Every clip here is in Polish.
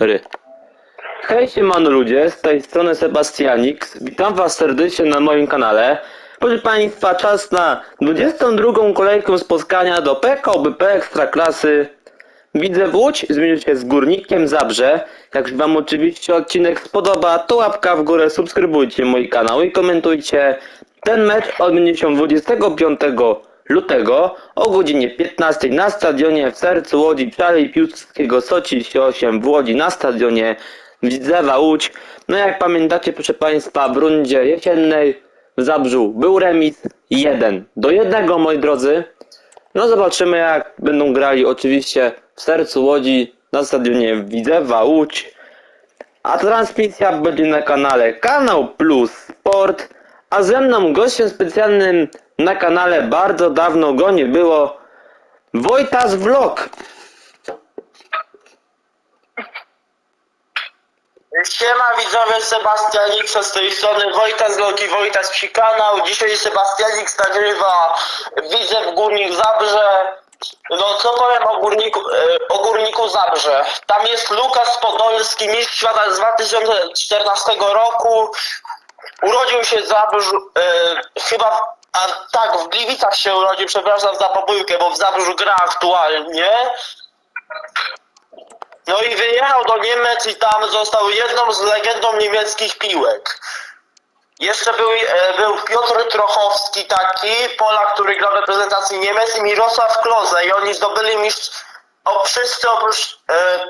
Ry. Hej siemano ludzie, z tej strony Sebastianix. Witam was serdecznie na moim kanale. Proszę Państwa, czas na 22. kolejkę spotkania do PKO BP Ekstraklasy. Widzę Łódź zmienił się z Górnikiem Zabrze. Jak Wam oczywiście odcinek spodoba, to łapka w górę, subskrybujcie mój kanał i komentujcie. Ten mecz odbędzie się 25 lutego o godzinie 15 na stadionie w sercu Łodzi Przalej Piłsudskiego Soci 8 w Łodzi na stadionie Widzewa Łódź. No jak pamiętacie proszę Państwa w rundzie jesiennej w Zabrzu był remis 1 do 1 moi drodzy. No zobaczymy jak będą grali oczywiście w sercu Łodzi na stadionie Widzewa Łódź. A transmisja będzie na kanale Kanał Plus Sport, a ze mną gościem specjalnym na kanale bardzo dawno go nie było Wojtas Vlog. Siema widzowie Sebastianiksa z tej strony Wojtas Loki, Wojtas Psi kanał. Dzisiaj Sebastianix nagrywa Widzę w Górnik Zabrze. No co powiem o Górniku, e, o Górniku Zabrze. Tam jest Lukas Podolski, mistrz świata z 2014 roku. Urodził się w Zabrzu, e, chyba, a tak, w Gliwicach się urodził, przepraszam za pobójkę, bo w Zabrzu gra aktualnie. No i wyjechał do Niemiec i tam został jedną z legendą niemieckich piłek. Jeszcze był, e, był Piotr Trochowski taki, Polak, który grał w reprezentacji Niemiec i Mirosław Kloze i oni zdobyli mistrz... O, wszyscy oprócz e,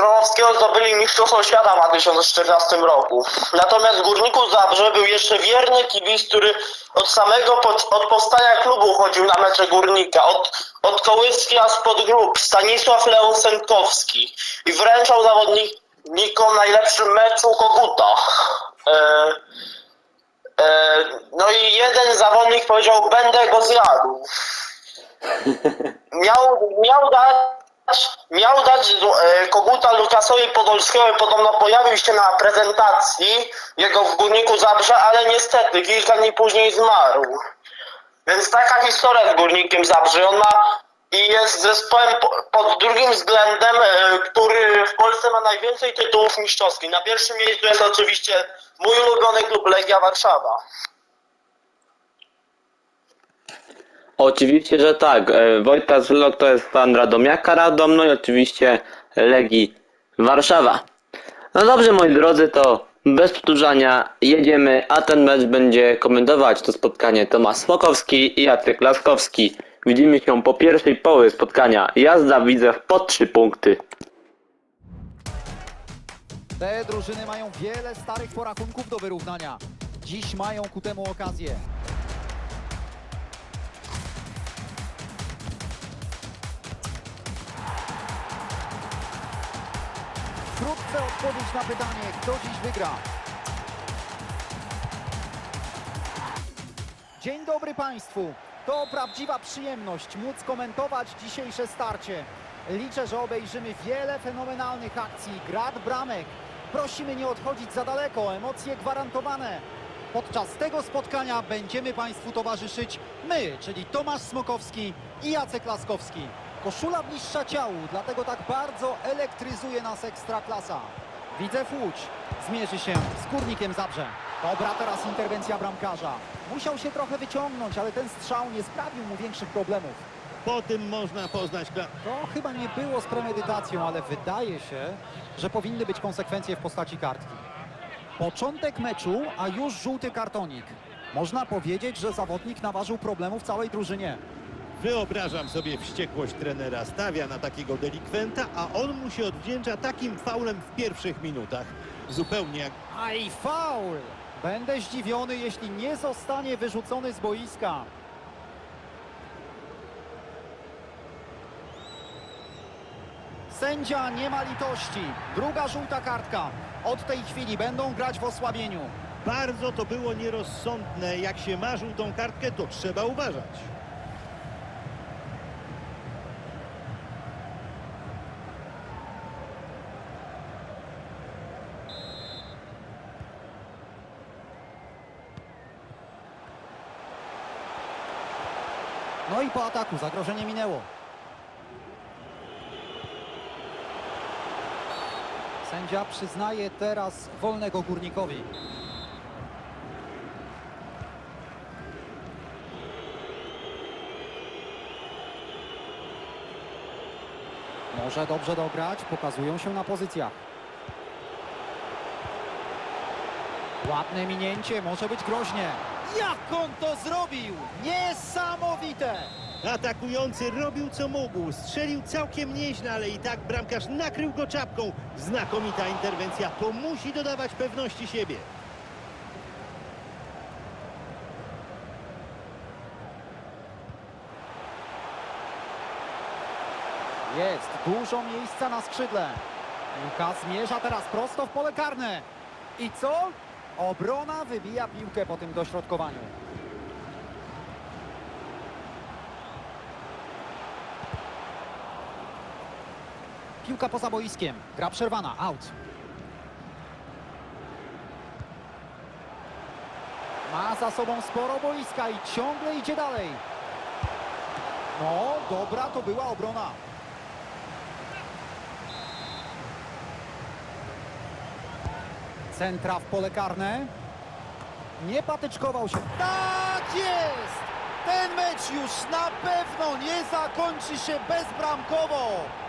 Trochowskiego zdobyli mistrzostwo świata w 2014 roku. Natomiast w Górniku Zabrze był jeszcze wierny kibic, który od samego pod, od powstania klubu chodził na mecze Górnika. Od, od Kołyski aż pod grób Stanisław Leon Sękowski i wręczał zawodnikom najlepszym meczu Koguta. E, e, no i jeden zawodnik powiedział, będę go zjadł. Miał, miał dać, miał dać e, Koguta Lukasowi Podolskiemu, podobno pojawił się na prezentacji jego w Górniku Zabrze, ale niestety kilka dni później zmarł. Więc taka historia z Górnikiem Zabrze. On ma i jest zespołem po- pod drugim względem, e, który w Polsce ma najwięcej tytułów mistrzowskich. Na pierwszym miejscu jest oczywiście mój ulubiony klub Legia Warszawa. Oczywiście, że tak. E, Wojtas Vlog to jest fan Radomiaka Radom, no i oczywiście Legii Warszawa. No dobrze moi drodzy, to bez przedłużania jedziemy, a ten mecz będzie komentować to spotkanie Tomasz Smokowski i Jacek Laskowski. Widzimy się po pierwszej połowie spotkania. Jazda widzę po trzy punkty. Te drużyny mają wiele starych porachunków do wyrównania. Dziś mają ku temu okazję. Wkrótce odpowiedź na pytanie, kto dziś wygra. Dzień dobry Państwu. To prawdziwa przyjemność móc komentować dzisiejsze starcie. Liczę, że obejrzymy wiele fenomenalnych akcji, grad bramek. Prosimy nie odchodzić za daleko, emocje gwarantowane. Podczas tego spotkania będziemy Państwu towarzyszyć my, czyli Tomasz Smokowski i Jacek Laskowski. Koszula bliższa ciału, dlatego tak bardzo elektryzuje nas Ekstraklasa. Widzę Łódź zmierzy się z Górnikiem Zabrze. Dobra teraz interwencja bramkarza. Musiał się trochę wyciągnąć, ale ten strzał nie sprawił mu większych problemów. Po tym można poznać To chyba nie było z premedytacją, ale wydaje się, że powinny być konsekwencje w postaci kartki. Początek meczu, a już żółty kartonik. Można powiedzieć, że zawodnik naważył problemów całej drużynie. Wyobrażam sobie wściekłość trenera. Stawia na takiego delikwenta, a on mu się odwdzięcza takim faulem w pierwszych minutach. Zupełnie jak A i faul! Będę zdziwiony, jeśli nie zostanie wyrzucony z boiska. Sędzia nie ma litości. Druga żółta kartka. Od tej chwili będą grać w osłabieniu. bardzo to było nierozsądne. Jak się ma żółtą kartkę, to trzeba uważać. Po ataku zagrożenie minęło. Sędzia przyznaje teraz wolnego górnikowi. Może dobrze dograć, pokazują się na pozycjach. Ładne minięcie, może być groźnie. Jak on to zrobił? Niesamowite! Atakujący robił co mógł, strzelił całkiem nieźle, ale i tak bramkarz nakrył go czapką. Znakomita interwencja, to musi dodawać pewności siebie. Jest dużo miejsca na skrzydle. Piłka zmierza teraz prosto w pole karne. I co? Obrona wybija piłkę po tym dośrodkowaniu. Piłka poza boiskiem. Gra przerwana. Out. Ma za sobą sporo boiska i ciągle idzie dalej. No, dobra to była obrona. Centra w pole karne. Nie patyczkował się. Tak jest! Ten mecz już na pewno nie zakończy się bezbramkowo.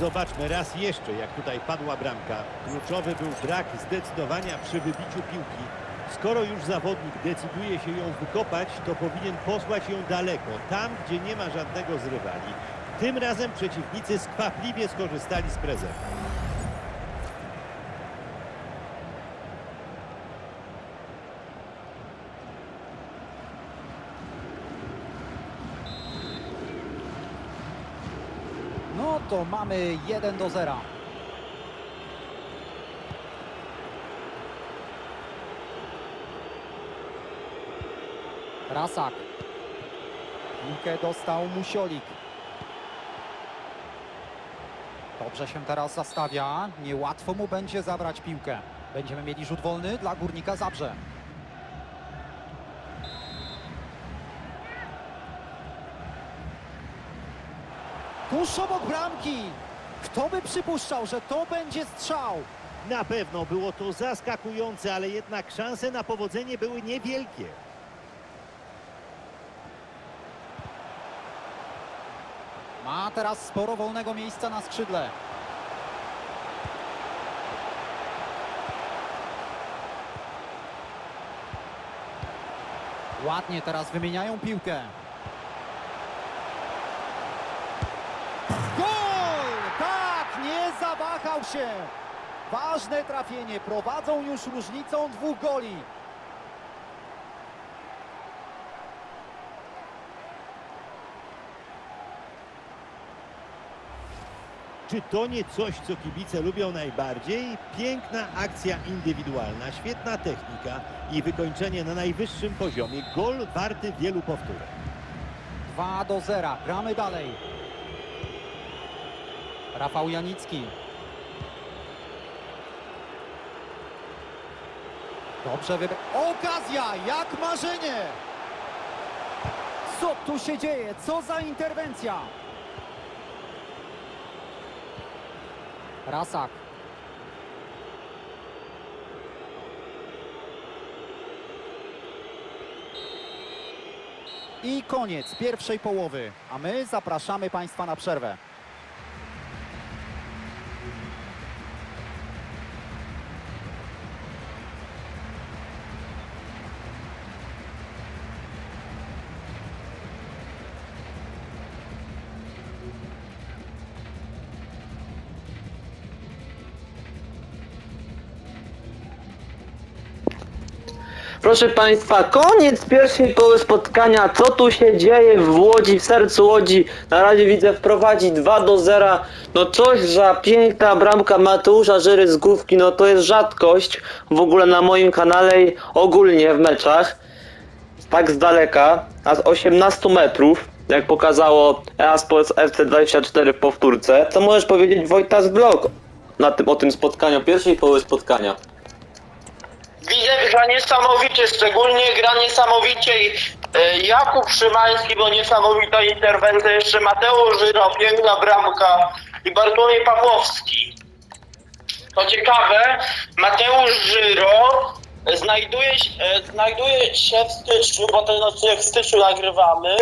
Zobaczmy raz jeszcze, jak tutaj padła bramka. Kluczowy był brak zdecydowania przy wybiciu piłki. Skoro już zawodnik decyduje się ją wykopać, to powinien posłać ją daleko, tam, gdzie nie ma żadnego z rywali. Tym razem przeciwnicy skwapliwie skorzystali z prezentu. No to mamy 1 do 0. Rasak. Piłkę dostał Musiolik. Dobrze się teraz zastawia. Niełatwo mu będzie zabrać piłkę. Będziemy mieli rzut wolny dla Górnika Zabrze. Tuż obok bramki. Kto by przypuszczał, że to będzie strzał? Na pewno było to zaskakujące, ale jednak szanse na powodzenie były niewielkie. Ma teraz sporo wolnego miejsca na skrzydle. Ładnie teraz wymieniają piłkę. Zawahał się. Ważne trafienie. Prowadzą już różnicą dwóch goli. Czy to nie coś, co kibice lubią najbardziej? Piękna akcja indywidualna, świetna technika i wykończenie na najwyższym poziomie. Gol warty wielu powtórek. 2 do 0. Gramy dalej. Rafał Janicki. Dobrze wybrał. Okazja, jak marzenie! Co tu się dzieje? Co za interwencja? Rasak. I koniec pierwszej połowy, a my zapraszamy Państwa na przerwę. Proszę Państwa, koniec pierwszej połowy spotkania. Co tu się dzieje w Łodzi, w sercu Łodzi? Na razie widzę wprowadzi 2 do 0. No coś za piękna bramka Mateusza Żyry z główki. No to jest rzadkość w ogóle na moim kanale i ogólnie w meczach. Tak z daleka, a z 18 metrów, jak pokazało eSports FC24 w powtórce. Co możesz powiedzieć Wojtas Blog na tym, o tym spotkaniu, pierwszej połowy spotkania? Widzę, gra niesamowicie, szczególnie gra niesamowicie i E, Jakub Szymański, bo niesamowita interwencja, jeszcze Mateusz Żyro, piękna bramka i Bartłomiej Pawłowski. To ciekawe, Mateusz Żyro znajduje, e, znajduje się w styczniu, bo ten odcinek w styczniu nagrywamy,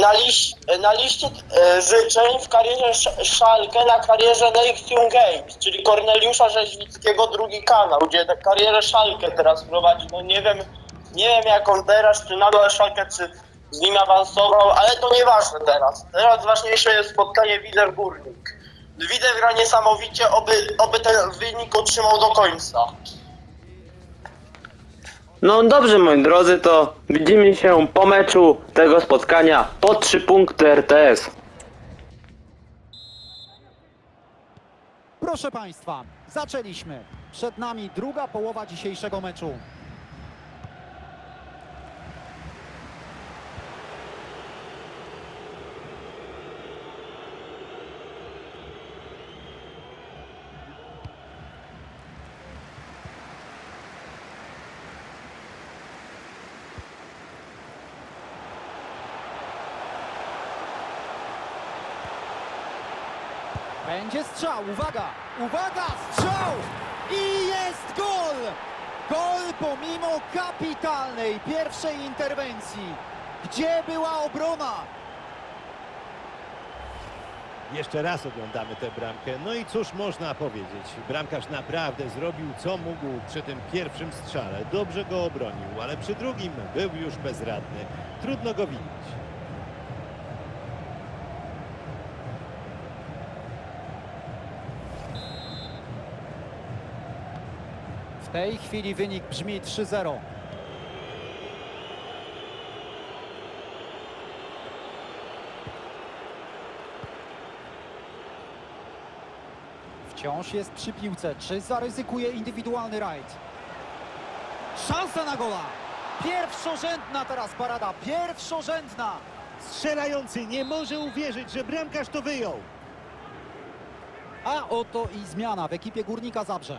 na, liś, na liście e, życzeń w karierze Sz- Szalkę na karierze Nexium Games, czyli Korneliusza Rzeźwickiego, drugi kanał, gdzie karierę Szalkę teraz prowadzi. No nie wiem, nie wiem jak on teraz, czy nadal Szalkę, czy z nim awansował, ale to nieważne teraz. Teraz ważniejsze jest spotkanie Wider Górnik. Wider gra niesamowicie, oby, oby ten wynik utrzymał do końca. No dobrze moi drodzy, to widzimy się po meczu tego spotkania po 3 punkty RTS. Proszę Państwa, zaczęliśmy. Przed nami druga połowa dzisiejszego meczu. Będzie strzał, uwaga, uwaga, strzał! I jest gol! Gol pomimo kapitalnej pierwszej interwencji. Gdzie była obrona? Jeszcze raz oglądamy tę bramkę. No i cóż można powiedzieć? Bramkarz naprawdę zrobił co mógł przy tym pierwszym strzale. Dobrze go obronił, ale przy drugim był już bezradny. Trudno go winić. W tej chwili wynik brzmi 3-0. Wciąż jest przy piłce. Czy zaryzykuje indywidualny rajd? Szansa na gola! Pierwszorzędna teraz parada, pierwszorzędna! Strzelający nie może uwierzyć, że bramkarz to wyjął. A oto i zmiana w ekipie Górnika Zabrze.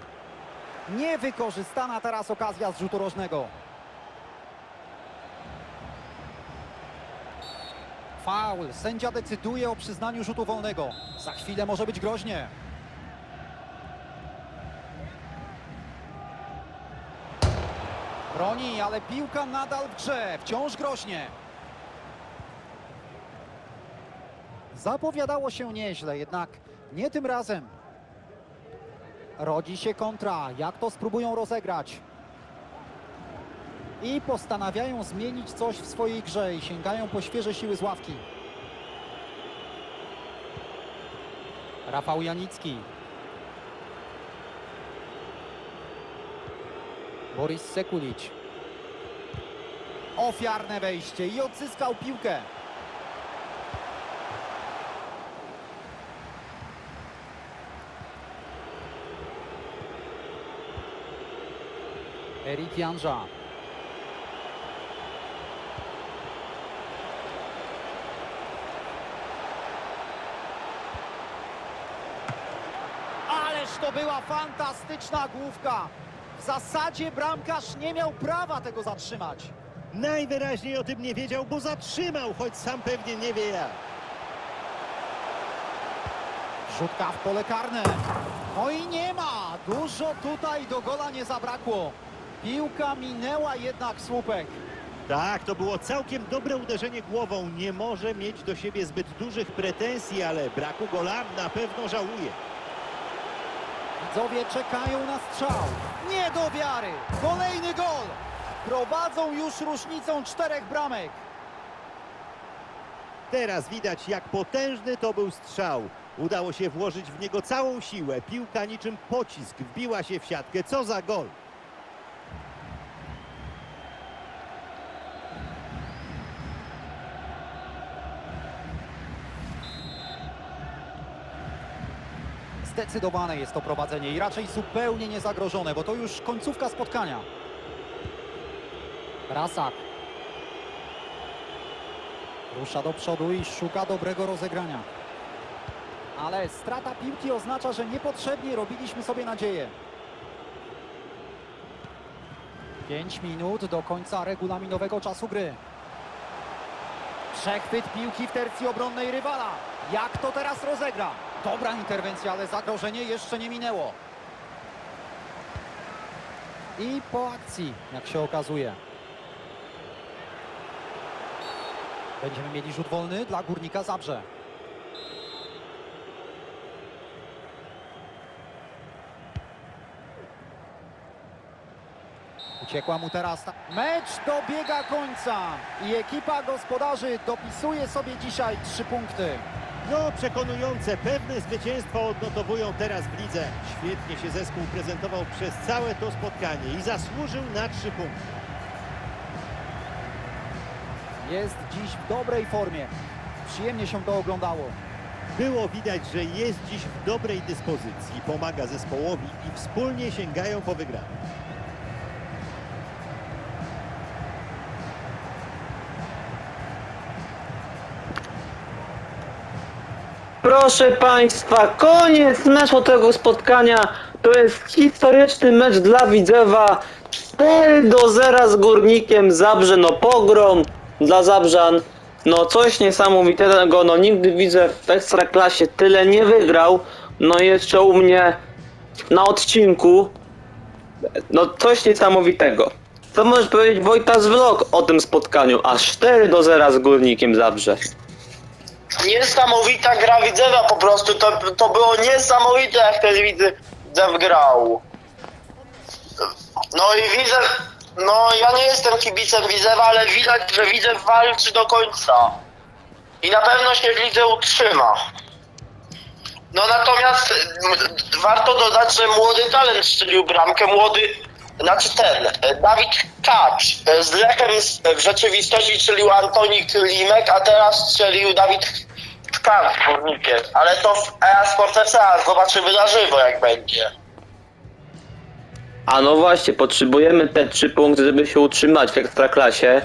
Niewykorzystana teraz okazja z rzutu rożnego. Faul. Sędzia decyduje o przyznaniu rzutu wolnego. Za chwilę może być groźnie. Broni, ale piłka nadal w grze. Wciąż groźnie. Zapowiadało się nieźle, jednak nie tym razem. Rodzi się kontra. Jak to spróbują rozegrać? I postanawiają zmienić coś w swojej grze i sięgają po świeże siły z ławki. Rafał Janicki. Boris Sekulić. Ofiarne wejście i odzyskał piłkę. Erik Janża. Ależ to była fantastyczna główka. W zasadzie bramkarz nie miał prawa tego zatrzymać. Najwyraźniej o tym nie wiedział, bo zatrzymał, choć sam pewnie nie wie jak. Rzutka w pole karne. No i nie ma. Dużo tutaj do gola nie zabrakło. Piłka minęła jednak słupek. Tak, to było całkiem dobre uderzenie głową. Nie może mieć do siebie zbyt dużych pretensji, ale braku gola na pewno żałuje. Widzowie czekają na strzał. Nie do wiary. Kolejny gol. Prowadzą już różnicą czterech bramek. Teraz widać, jak potężny to był strzał. Udało się włożyć w niego całą siłę. Piłka niczym pocisk wbiła się w siatkę. Co za gol! Zdecydowane jest to prowadzenie i raczej zupełnie niezagrożone, bo to już końcówka spotkania. Rasak. Rusza do przodu i szuka dobrego rozegrania. Ale strata piłki oznacza, że niepotrzebnie robiliśmy sobie nadzieję. 5 minut do końca regulaminowego czasu gry. Przechwyt piłki w tercji obronnej rywala. Jak to teraz rozegra? Dobra interwencja, ale zagrożenie jeszcze nie minęło. I po akcji, jak się okazuje. Będziemy mieli rzut wolny dla Górnika Zabrze. Uciekła mu teraz. ta- Mecz dobiega końca i ekipa gospodarzy dopisuje sobie dzisiaj trzy punkty. No, przekonujące, pewne zwycięstwo odnotowują teraz w lidze. Świetnie się zespół prezentował przez całe to spotkanie i zasłużył na trzy punkty. Jest dziś w dobrej formie. Przyjemnie się to oglądało. Było widać, że jest dziś w dobrej dyspozycji, pomaga zespołowi i wspólnie sięgają po wygraną. Proszę Państwa, koniec meczu tego spotkania. To jest historyczny mecz dla Widzewa. 4 do 0 z Górnikiem Zabrze, no pogrom dla Zabrzan. No coś niesamowitego, no nigdy widzę w Ekstraklasie tyle nie wygrał. No jeszcze u mnie na odcinku, no coś niesamowitego. Co możesz powiedzieć Wojtas Vlog o tym spotkaniu? Aż 4 do 0 z Górnikiem Zabrze. Niesamowita gra Widzewa po prostu, to, to było niesamowite jak ten Widzew grał. No i Widzew, no ja nie jestem kibicem Widzewa, ale widać, że Widzew walczy do końca. I na pewno się w lidze utrzyma. No natomiast warto dodać, że młody talent strzelił bramkę, młody, znaczy ten, e, Dawid Kacz e, z Lechem w rzeczywistości strzelił Antonik Limek, a teraz strzelił Dawid Kacz z Górnikiem. Ale to w EA Sport SA, zobaczymy na żywo jak będzie. A no właśnie, potrzebujemy te trzy punkty, żeby się utrzymać w Ekstraklasie.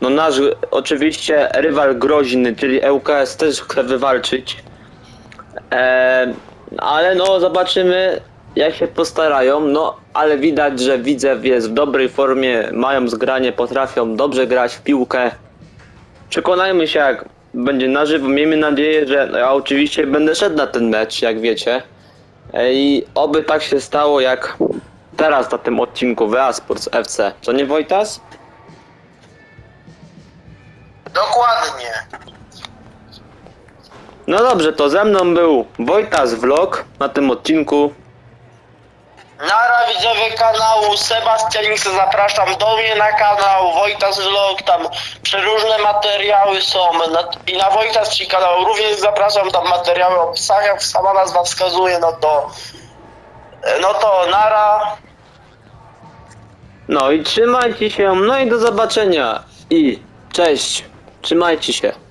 No nasz oczywiście rywal groźny, czyli ŁKS też chce wywalczyć. Eee, ale no zobaczymy jak się postarają. No ale widać, że Widzew jest w dobrej formie, mają zgranie, potrafią dobrze grać w piłkę. Przekonajmy się jak będzie na żywo. Miejmy nadzieję, że no, ja oczywiście będę szedł na ten mecz, jak wiecie. I oby tak się stało jak teraz na tym odcinku WA Sports FC. Co nie Wojtas? Dokładnie. No dobrze, to ze mną był Wojtas Vlog na tym odcinku. Nara widzowie kanału Sebastianik zapraszam do mnie na kanał Wojtas Vlog, tam przeróżne materiały są i na Wojtas ci kanał również zapraszam, tam materiały o psach, jak sama nazwa wskazuje, no to no to Nara No i trzymajcie się, no i do zobaczenia. I cześć, trzymajcie się.